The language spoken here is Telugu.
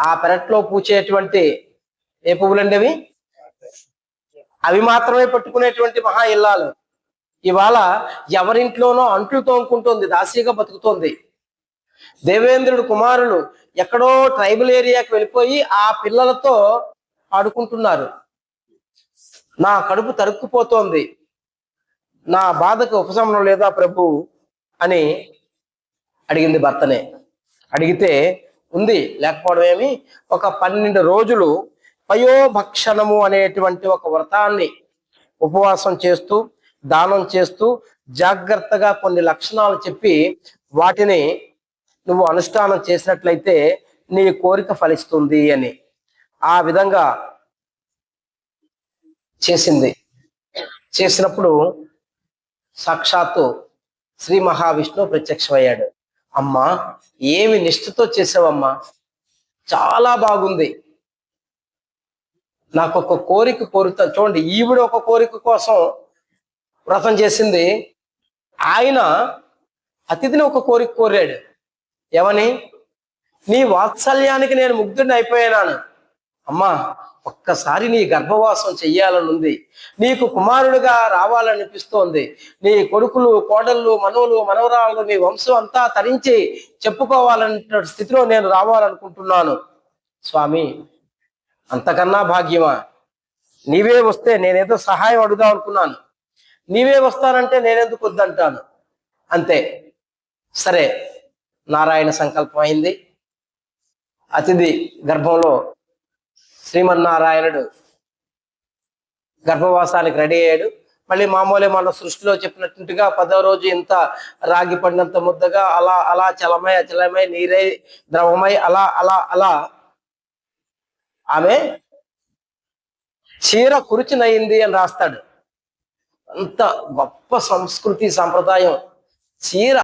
ఆ పెరట్లో పూచేటువంటి ఏ పువ్వులండి అవి అవి మాత్రమే పట్టుకునేటువంటి మహా ఇల్లాలు. ఇవాళ ఎవరింట్లోనో అంట్లు తోముకుంటుంది దాసీగా బతుకుతోంది. దేవేంద్రుడు కుమారులు ఎక్కడో ట్రైబల్ ఏరియాకి వెళ్ళిపోయి ఆ పిల్లలతో ఆడుకుంటున్నారు. నా కడుపు తరుక్కుపోతోంది. నా బాధకు ఉపశమనం లేదా ప్రభు? అని అడిగింది భర్తనే. అడిగితే ఉంది. లేకపోవడం ఏమి? ఒక పన్నెండు రోజులు పయోభక్షణము అనేటువంటి ఒక వ్రతాన్ని ఉపవాసం చేస్తూ దానం చేస్తూ జాగ్రత్తగా కొన్ని లక్షణాలు చెప్పి వాటిని నువ్వు అనుష్ఠానం చేసినట్లయితే నీ కోరిక ఫలిస్తుంది అని ఆ విధంగా చేసింది. చేసినప్పుడు సాక్షాత్తు శ్రీ మహావిష్ణువు ప్రత్యక్షమయ్యాడు. అమ్మా ఏమి నిష్ఠతో చేసావమ్మా? చాలా బాగుంది. నాకు ఒక కోరిక కోరుతా. చూడండి ఈవిడ ఒక కోరిక కోసం వ్రతం చేసింది. ఆయన అతిథిని ఒక కోరిక కోరాడు. ఏమని? నీ వాత్సల్యానికి నేను ముగ్ధుడిని అయిపోయాను అమ్మా ఒక్కసారి నీ గర్భవాసం చెయ్యాలనుంది. నీకు కుమారుడిగా రావాలనిపిస్తోంది. నీ కొడుకులు కోడళ్ళు మనవలు మనవరాళ్ళు నీ వంశం అంతా తరించి చెప్పుకోవాలనే స్థితిలో నేను రావాలనుకుంటున్నాను. స్వామి అంతకన్నా భాగ్యమా? నీవే వస్తే నేనేదో సహాయం అడుగుదాం అనుకున్నాను. నీవే వస్తానంటే నేనెందుకు వద్దంటాను? అంతే. సరే నారాయణ సంకల్పం అయింది. అతిథి గర్భంలో శ్రీమన్నారాయణుడు గర్భవాసానికి రెడీ అయ్యాడు. మళ్ళీ మామూలే మన సృష్టిలో చెప్పినట్టుగా పదవ రోజు ఇంత రాగి పడినంత ముద్దగా అలా అలా చలమై అచలమై నీరై ద్రవమై అలా అలా అలా. ఆమె చీర కురిచినయింది అని రాస్తాడు. అంత గొప్ప సంస్కృతి సంప్రదాయం. చీర